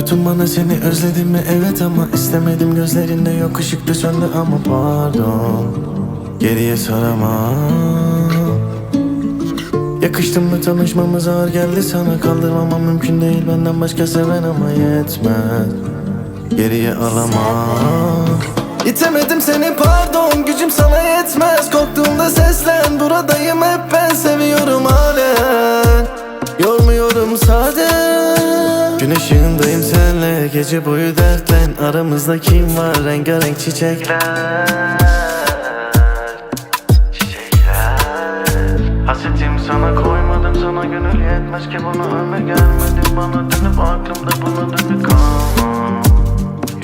Tutun bana seni özledim mi? Evet ama istemedim. Gözlerinde yok ışıkta söndü ama pardon. Geriye saramam Yakıştın mı? Tanışmamız ağır geldi sana. Kaldırmamam mümkün değil. Benden başka seven ama yetmez. Geriye alamam. İtemedim seni pardon. Gücüm sana yetmez Gün ışığındayım senle Gece boyu dertlen. Aramızda kim var? Rengarenk çiçekler. Çiçekler Hasretim sana koymadım sana gönül yetmez ki bana ömür gelmedin bana dönüp aklımda buna dönüp kalma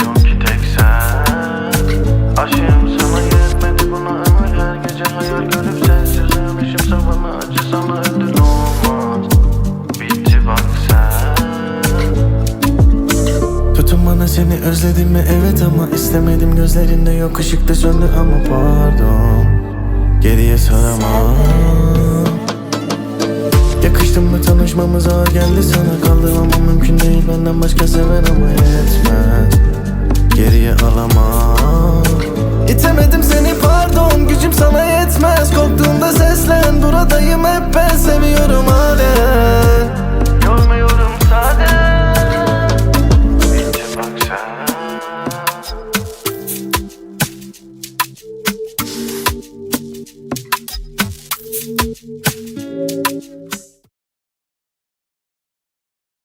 Yok ki tek sen. Aşığım sana yetmedi buna ömür her gece hayal görüp sensiz ölmüşüm savana acı sana Bana seni özledim mi? Evet ama istemedim. Gözlerinde yok ışıkta söndü ama pardon. Geriye saramam Yakıştın mı? Tanışmamız ağır geldi sana. Kaldırmamam mümkün değil. Benden başka seven ama yetmez. Geriye alamam. İtemedim seni pardon. Gücüm sana yetmez. Korktuğumda seslen. Buradayım hep ben. Seviyorum hala